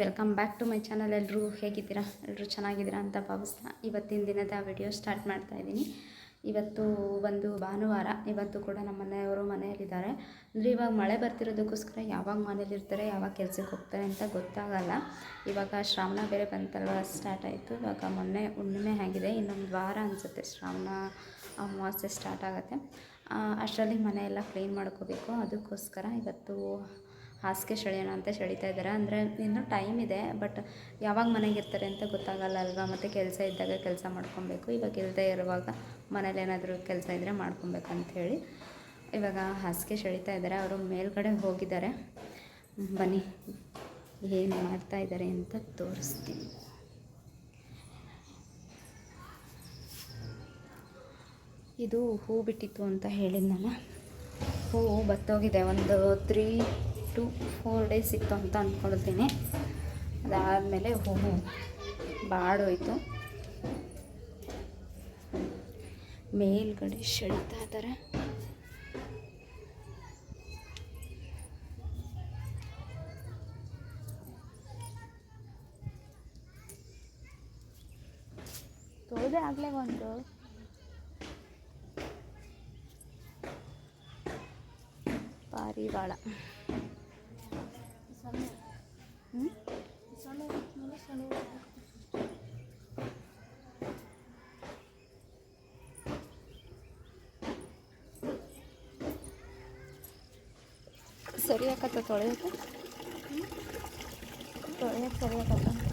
Welcome back to my channel ಎಲ್ಲರೂ ಹೇಗಿದ್ದೀರಾ? ಎಲ್ಲರೂ ಚೆನ್ನಾಗಿದ್ದೀರಾ ಅಂತ ಭಾವಿಸ್ತಾ ಇವತ್ತಿನ ದಿನದ ವಿಡಿಯೋ ಸ್ಟಾರ್ಟ್ ಮಾಡ್ತಾ ಇದ್ದೀನಿ. ಇವತ್ತು ಒಂದು ಭಾನುವಾರ. ಇವತ್ತು ಕೂಡ ನಮ್ಮ ಮನೆಯವರು ಮನೆಯಲ್ಲಿದ್ದಾರೆ. ಅಂದರೆ ಇವಾಗ ಮಳೆ ಬರ್ತಿರೋದಕ್ಕೋಸ್ಕರ ಯಾವಾಗ ಮನೇಲಿರ್ತಾರೆ ಯಾವಾಗ ಕೆಲಸಕ್ಕೆ ಹೋಗ್ತಾರೆ ಅಂತ ಗೊತ್ತಾಗಲ್ಲ. ಇವಾಗ ಶ್ರಾವಣ ಬೇರೆ ಬಂತಲ್ವ ಸ್ಟಾರ್ಟ್ ಆಯಿತು. ಇವಾಗ ಮೊನ್ನೆ ಹುಣ್ಣಿಮೆ ಆಗಿದೆ. ಇನ್ನೊಂದು ವಾರ ಅನಿಸುತ್ತೆ ಶ್ರಾವಣ ಅಮಾವಾಸ್ಯೆ ಸ್ಟಾರ್ಟ್ ಆಗುತ್ತೆ. ಅಷ್ಟರಲ್ಲಿ ಮನೆಯೆಲ್ಲ ಕ್ಲೀನ್ ಮಾಡ್ಕೋಬೇಕು. ಅದಕ್ಕೋಸ್ಕರ ಇವತ್ತು ಹಾಸಿಗೆ ಸೆಳೆಯೋಣ ಅಂತ ಸೆಳಿತಾ ಇದ್ದಾರೆ. ಅಂದರೆ ಇನ್ನೂ ಟೈಮ್ ಇದೆ ಬಟ್ ಯಾವಾಗ ಮನೆಗೆ ಇರ್ತಾರೆ ಅಂತ ಗೊತ್ತಾಗಲ್ಲ ಅಲ್ವಾ? ಮತ್ತು ಕೆಲಸ ಇದ್ದಾಗ ಕೆಲಸ ಮಾಡ್ಕೊಬೇಕು. ಇವಾಗ ಇಲ್ಲದೆ ಇರುವಾಗ ಮನೇಲಿ ಏನಾದರೂ ಕೆಲಸ ಇದ್ದರೆ ಮಾಡ್ಕೊಬೇಕು ಅಂಥೇಳಿ ಇವಾಗ ಹಾಸಿಗೆ ಸೆಳಿತಾ ಇದ್ದಾರೆ. ಅವರು ಮೇಲ್ಗಡೆ ಹೋಗಿದ್ದಾರೆ. ಬನ್ನಿ, ಏನು ಮಾಡ್ತಾ ಇದ್ದಾರೆ ಅಂತ ತೋರಿಸ್ತೀನಿ. ಇದು ಹೂ ಬಿಟ್ಟಿತ್ತು ಅಂತ ಹೇಳಿದ್ನಲ್ಲ. ಹೂವು ಬತ್ತೋಗಿದೆ. ಒಂದು ತ್ರೀ ಟು ಫೋರ್ ಡೇಸ್ ಇತ್ತು ಅಂತ ಅಂದ್ಕೊಳ್ತೀನಿ ಅದಾದಮೇಲೆ ಹೂವು ಬಾಡೋಯ್ತು. ಮೇಲ್ಗಡೆ ಸೆಳಿತಾ ಇದ್ದಾರೆ ತೊಳೆದೇ ಆಗಲೇ ಒಂದು. ಪಾರಿವಾಳ. ಸರಿ ಆಕತ್ತ ತೊಳೆಯೋಕೆ ತೊಳೆಯೋಕೆ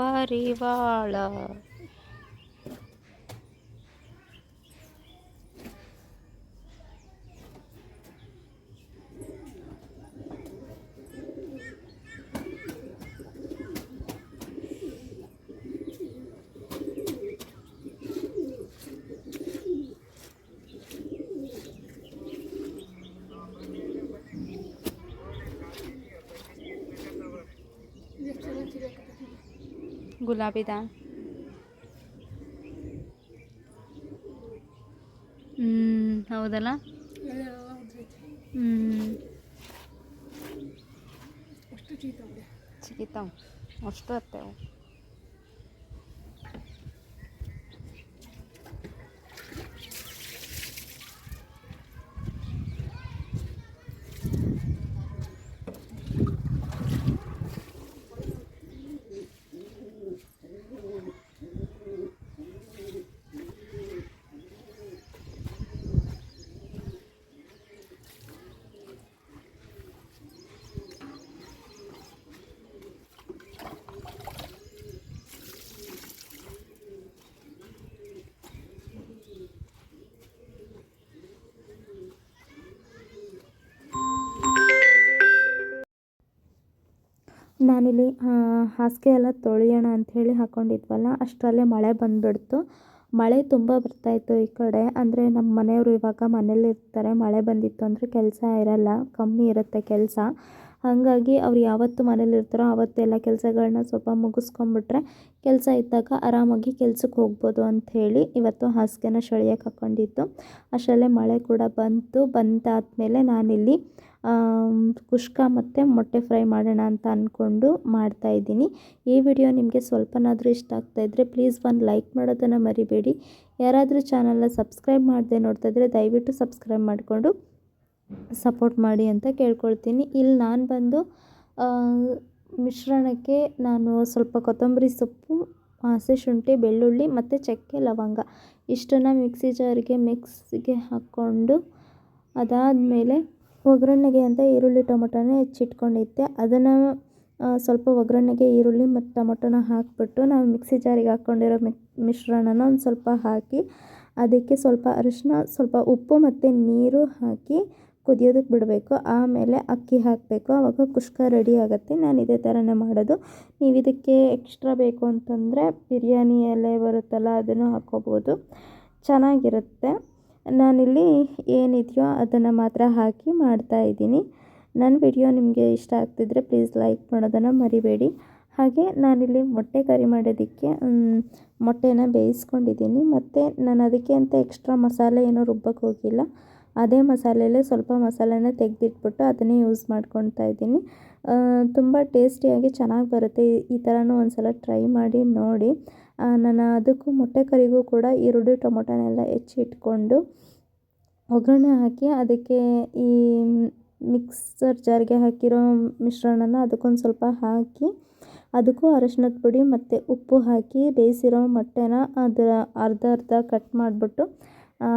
ಸರಿ ಆಕತ್ತ ಓ ಪಾರಿವಾಳ ಗುಲಾಬಿದ ಹ್ಞೂ ಹೌದಲ್ಲ ಹ್ಞೂ ಚಿಗಿತಾವ ಅಷ್ಟು ಹತ್ತವು ನಾನಿಲ್ಲಿ ಹಾಸಿಗೆ ಎಲ್ಲ ತೊಳೆಯೋಣ ಅಂಥೇಳಿ ಹಾಕ್ಕೊಂಡಿದ್ವಲ್ಲ ಅಷ್ಟರಲ್ಲೇ ಮಳೆ ಬಂದುಬಿಡ್ತು. ಮಳೆ ತುಂಬ ಬರ್ತಾಯಿತ್ತು ಈ ಕಡೆ. ಅಂದರೆ ನಮ್ಮ ಮನೆಯವರು ಇವಾಗ ಮನೇಲಿರ್ತಾರೆ ಮಳೆ ಬಂದಿತ್ತು ಅಂದರೆ ಕೆಲಸ ಇರಲ್ಲ. ಕಮ್ಮಿ ಇರುತ್ತೆ ಕೆಲಸ. ಹಾಗಾಗಿ ಅವ್ರು ಯಾವತ್ತು ಮನೇಲಿರ್ತಾರೋ ಆವತ್ತೆಲ್ಲ ಕೆಲಸಗಳನ್ನ ಸ್ವಲ್ಪ ಮುಗಿಸ್ಕೊಂಬಿಟ್ರೆ ಕೆಲಸ ಇದ್ದಾಗ ಆರಾಮಾಗಿ ಕೆಲ್ಸಕ್ಕೆ ಹೋಗ್ಬೋದು ಅಂಥೇಳಿ ಇವತ್ತು ಹಾಸಿಗೆನ ಸೆಳೆಯೋಕೆ ಹಾಕ್ಕೊಂಡಿದ್ದು ಅಷ್ಟರಲ್ಲೇ ಮಳೆ ಕೂಡ ಬಂತು. ಬಂದಾದಮೇಲೆ ನಾನಿಲ್ಲಿ ಕುಷ್ಕ ಮತ್ತು ಮೊಟ್ಟೆ ಫ್ರೈ ಮಾಡೋಣ ಅಂತ ಅಂದ್ಕೊಂಡು ಮಾಡ್ತಾಯಿದ್ದೀನಿ ಈ ವಿಡಿಯೋ ನಿಮಗೆ ಸ್ವಲ್ಪನಾದರೂ ಇಷ್ಟ ಆಗ್ತಾಯಿದ್ರೆ ಪ್ಲೀಸ್ ಒಂದು ಲೈಕ್ ಮಾಡೋದನ್ನು ಮರಿಬೇಡಿ. ಯಾರಾದರೂ ಚಾನಲ್ನ ಸಬ್ಸ್ಕ್ರೈಬ್ ಮಾಡದೆ ನೋಡ್ತಾ ಇದ್ದರೆ ದಯವಿಟ್ಟು ಸಬ್ಸ್ಕ್ರೈಬ್ ಮಾಡಿಕೊಂಡು ಸಪೋರ್ಟ್ ಮಾಡಿ ಅಂತ ಕೇಳ್ಕೊಳ್ತೀನಿ. ಇಲ್ಲಿ ನಾನು ಬಂದು ಮಿಶ್ರಣಕ್ಕೆ ನಾನು ಸ್ವಲ್ಪ ಕೊತ್ತಂಬರಿ ಸೊಪ್ಪು, ಹಸಿ ಶುಂಠಿ, ಬೆಳ್ಳುಳ್ಳಿ ಮತ್ತು ಚಕ್ಕೆ ಲವಂಗ ಇಷ್ಟನ್ನು ಮಿಕ್ಸಿ ಜಾರಿಗೆ ಮಿಕ್ಸಿಗೆ ಹಾಕ್ಕೊಂಡು ಅದಾದಮೇಲೆ ಒಗ್ಗರಣೆಗೆ ಅಂತ ಈರುಳ್ಳಿ ಟೊಮೊಟೊನ ಹೆಚ್ಚಿಟ್ಕೊಂಡಿದ್ದೆ. ಅದನ್ನು ಸ್ವಲ್ಪ ಒಗ್ಗರಣೆಗೆ ಈರುಳ್ಳಿ ಮತ್ತು ಟೊಮೊಟೊನ ಹಾಕಿಬಿಟ್ಟು ನಾವು ಮಿಕ್ಸಿ ಜಾರಿಗೆ ಹಾಕ್ಕೊಂಡಿರೋ ಮಿಶ್ರಣನ ಒಂದು ಸ್ವಲ್ಪ ಹಾಕಿ, ಅದಕ್ಕೆ ಸ್ವಲ್ಪ ಅರಿಶಿನ ಸ್ವಲ್ಪ ಉಪ್ಪು ಮತ್ತು ನೀರು ಹಾಕಿ ಕುದಿಯೋದಕ್ಕೆ ಬಿಡಬೇಕು. ಆಮೇಲೆ ಅಕ್ಕಿ ಹಾಕಬೇಕು. ಆವಾಗ ಕುಷ್ಕ ರೆಡಿ ಆಗುತ್ತೆ. ನಾನು ಇದೇ ಥರನೇ ಮಾಡೋದು. ನೀವು ಇದಕ್ಕೆ ಎಕ್ಸ್ಟ್ರಾ ಬೇಕು ಅಂತಂದರೆ ಬಿರಿಯಾನಿ ಎಲೆ ಬರುತ್ತಲ್ಲ, ಅದನ್ನು ಹಾಕ್ಕೋಬೋದು. ಚೆನ್ನಾಗಿರುತ್ತೆ. ನಾನಿಲ್ಲಿ ಏನಿದೆಯೋ ಅದನ್ನು ಮಾತ್ರ ಹಾಕಿ ಮಾಡ್ತಾ ಇದ್ದೀನಿ. ನನ್ನ ವಿಡಿಯೋ ನಿಮಗೆ ಇಷ್ಟ ಆಗ್ತಿದ್ರೆ ಪ್ಲೀಸ್ ಲೈಕ್ ಮಾಡೋದನ್ನು ಮರಿಬೇಡಿ. ಹಾಗೆ ನಾನಿಲ್ಲಿ ಮೊಟ್ಟೆ ಕರಿ ಮಾಡೋದಕ್ಕೆ ಮೊಟ್ಟೆನ ಬೇಯಿಸ್ಕೊಂಡಿದ್ದೀನಿ. ಮತ್ತು ನಾನು ಅದಕ್ಕೆ ಅಂತ ಎಕ್ಸ್ಟ್ರಾ ಮಸಾಲೆ ಏನೂ ರುಬ್ಬಕ್ಕೆ ಹೋಗಿಲ್ಲ. ಅದೇ ಮಸಾಲೆಯಲ್ಲೇ ಸ್ವಲ್ಪ ಮಸಾಲೆನ ತೆಗೆದಿಟ್ಬಿಟ್ಟು ಅದನ್ನೇ ಯೂಸ್ ಮಾಡ್ಕೊತಾ ಇದ್ದೀನಿ. ತುಂಬ ಟೇಸ್ಟಿಯಾಗಿ ಚೆನ್ನಾಗಿ ಬರುತ್ತೆ. ಈ ಥರನೂ ಒಂದು ಸಲ ಟ್ರೈ ಮಾಡಿ ನೋಡಿ. ನಾನು ಅದಕ್ಕೂ ಮೊಟ್ಟೆ ಕರಿಗೂ ಕೂಡ ಈರುಳ್ಳಿ ಟೊಮೊಟೊನೆಲ್ಲ ಹೆಚ್ಚಿ ಇಟ್ಕೊಂಡು ಒಗ್ಗರಣೆ ಹಾಕಿ ಅದಕ್ಕೆ ಈ ಮಿಕ್ಸರ್ ಜಾರ್ಗೆ ಹಾಕಿರೋ ಮಿಶ್ರಣನ ಅದಕ್ಕೊಂದು ಸ್ವಲ್ಪ ಹಾಕಿ ಅದಕ್ಕೂ ಅರಶಿನದ ಪುಡಿ ಮತ್ತು ಉಪ್ಪು ಹಾಕಿ ಬೇಯಿಸಿರೋ ಮೊಟ್ಟೆನ ಅದರ ಅರ್ಧ ಅರ್ಧ ಕಟ್ ಮಾಡಿಬಿಟ್ಟು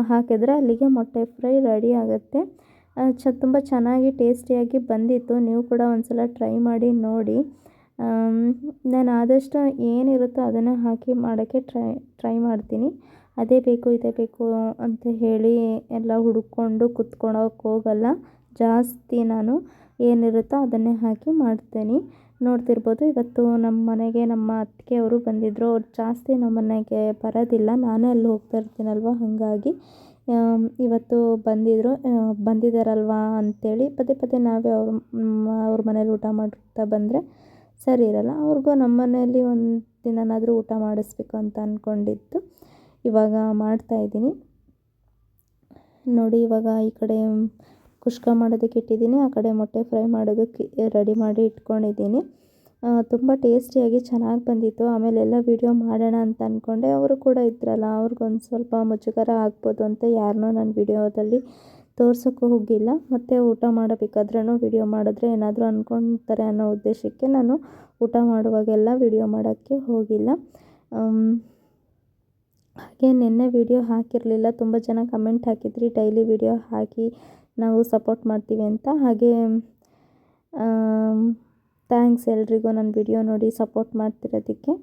ಹಾಕಿದ್ರೆ ಅಲ್ಲಿಗೆ ಮೊಟ್ಟೆ ಫ್ರೈ ರೆಡಿ ಆಗುತ್ತೆ. ಚ, ತುಂಬ ಚೆನ್ನಾಗಿ ಟೇಸ್ಟಿಯಾಗಿ ಬಂದಿತ್ತು. ನೀವು ಕೂಡ ಒಂದು ಸಲ ಟ್ರೈ ಮಾಡಿ ನೋಡಿ. ನಾನು ಆದಷ್ಟು ಏನಿರುತ್ತೋ ಅದನ್ನು ಹಾಕಿ ಮಾಡೋಕ್ಕೆ ಟ್ರೈ ಟ್ರೈ ಮಾಡ್ತೀನಿ. ಅದೇ ಬೇಕು, ಇದೇ ಬೇಕು ಅಂತ ಹೇಳಿ ಎಲ್ಲ ಹುಡುಕೊಂಡು ಕುತ್ಕೊಳಕ್ಕೆ ಹೋಗಲ್ಲ. ಜಾಸ್ತಿ ನಾನು ಏನಿರುತ್ತೋ ಅದನ್ನೇ ಹಾಕಿ ಮಾಡ್ತೀನಿ. ನೋಡ್ತಿರ್ಬೋದು, ಇವತ್ತು ನಮ್ಮ ಮನೆಗೆ ನಮ್ಮ ಅತ್ತಿಗೆಯವರು ಬಂದಿದ್ದರು ಅವ್ರು ಜಾಸ್ತಿ ನಮ್ಮ ಮನೆಗೆ ಬರೋದಿಲ್ಲ. ನಾನೇ ಅಲ್ಲಿ ಹೋಗ್ತಾ ಇರ್ತೀನಲ್ವ? ಹಾಗಾಗಿ ಇವತ್ತು ಬಂದಿದ್ದರು ಬಂದಿದ್ದಾರಲ್ವಾ ಅಂಥೇಳಿ ಪದೇ ಪದೇ ನಾವೇ ಅವ್ರ ಅವ್ರ ಮನೇಲಿ ಊಟ ಮಾಡ್ತಾ ಬಂದರೆ ಸರಿ ಇರಲ್ಲ. ಅವ್ರಿಗೂ ನಮ್ಮ ಮನೆಯಲ್ಲಿ ಒಂದು ದಿನನಾದರೂ ಊಟ ಮಾಡಿಸ್ಬೇಕು ಅಂತ ಅಂದ್ಕೊಂಡಿದ್ದು ಇವಾಗ ಮಾಡ್ತಾಯಿದ್ದೀನಿ ನೋಡಿ, ಇವಾಗ ಈ ಕಡೆ ಕುಷ್ಕ ಮಾಡೋದಕ್ಕೆ ಇಟ್ಟಿದ್ದೀನಿ. ಆ ಕಡೆ ಮೊಟ್ಟೆ ಫ್ರೈ ಮಾಡೋದಕ್ಕೆ ರೆಡಿ ಮಾಡಿ ಇಟ್ಕೊಂಡಿದ್ದೀನಿ. ತುಂಬ ಟೇಸ್ಟಿಯಾಗಿ ಚೆನ್ನಾಗಿ ಬಂದಿತ್ತು. ಆಮೇಲೆ ಎಲ್ಲ ವೀಡಿಯೋ ಮಾಡೋಣ ಅಂತ ಅಂದ್ಕೊಂಡೆ ಅವರು ಕೂಡ ಇದ್ರಲ್ಲ, ಅವ್ರಿಗೊಂದು ಸ್ವಲ್ಪ ಮುಜುಗರ ಆಗ್ಬೋದು ಅಂತ ಯಾರನ್ನೋ ನಾನು ವಿಡಿಯೋದಲ್ಲಿ ತೋರ್ಸೋಕ್ಕೂ ಹೋಗಿಲ್ಲ. ಮತ್ತು ಊಟ ಮಾಡಬೇಕಾದ್ರೂ ವಿಡಿಯೋ ಮಾಡಿದ್ರೆ ಏನಾದರೂ ಅಂದ್ಕೊತಾರೆ ಅನ್ನೋ ಉದ್ದೇಶಕ್ಕೆ ನಾನು ಊಟ ಮಾಡುವಾಗೆಲ್ಲ ವಿಡಿಯೋ ಮಾಡೋಕ್ಕೆ ಹೋಗಿಲ್ಲ. ಹಾಗೆ ನಿನ್ನೆ ವಿಡಿಯೋ ಹಾಕಿರಲಿಲ್ಲ. ತುಂಬ ಜನ ಕಮೆಂಟ್ ಹಾಕಿದ್ರಿ ಡೈಲಿ ವಿಡಿಯೋ ಹಾಕಿ ನಾವು ಸಪೋರ್ಟ್ ಮಾಡ್ತೀವಿ ಅಂತ. ಹಾಗೆ ಥ್ಯಾಂಕ್ಸ್ ಎಲ್ರಿಗೂ. ನನ್ನ ವಿಡಿಯೋ ನೋಡಿ ಸಪೋರ್ಟ್ ಮಾಡ್ತಿರೋದಕ್ಕೆ.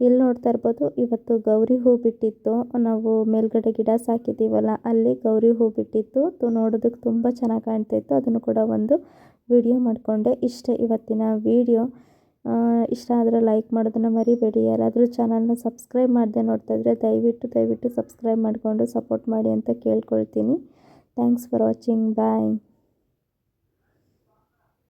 ಇಲ್ಲಿ ನೋಡ್ತಾ ಇರ್ಬೋದು, ಇವತ್ತು ಗೌರಿ ಹೂ ಬಿಟ್ಟಿತ್ತು. ನಾವು ಮೇಲ್ಗಡೆ ಗಿಡ ಸಾಕಿದ್ದೀವಲ್ಲ, ಅಲ್ಲಿ ಗೌರಿ ಹೂ ಬಿಟ್ಟಿತ್ತು. ನೋಡೋದಕ್ಕೆ ತುಂಬ ಚೆನ್ನಾಗಿ ಕಾಣ್ತಾಯಿತ್ತು ಅದನ್ನು ಕೂಡ ಒಂದು ವಿಡಿಯೋ ಮಾಡಿಕೊಂಡೆ. ಇಷ್ಟೇ ಇವತ್ತಿನ ವಿಡಿಯೋ. ಇಷ್ಟ ಆದರೆ ಲೈಕ್ ಮಾಡೋದನ್ನು ಮರಿಬೇಡಿ. ಯಾರಾದರೂ ಚಾನಲ್ನ ಸಬ್ಸ್ಕ್ರೈಬ್ ಮಾಡದೆ ನೋಡ್ತಾ ಇದ್ದರೆ ದಯವಿಟ್ಟು ದಯವಿಟ್ಟು ಸಬ್ಸ್ಕ್ರೈಬ್ ಮಾಡಿಕೊಂಡು ಸಪೋರ್ಟ್ ಮಾಡಿ ಅಂತ ಕೇಳ್ಕೊಳ್ತೀನಿ. Thanks for watching. ಬಾಯ್.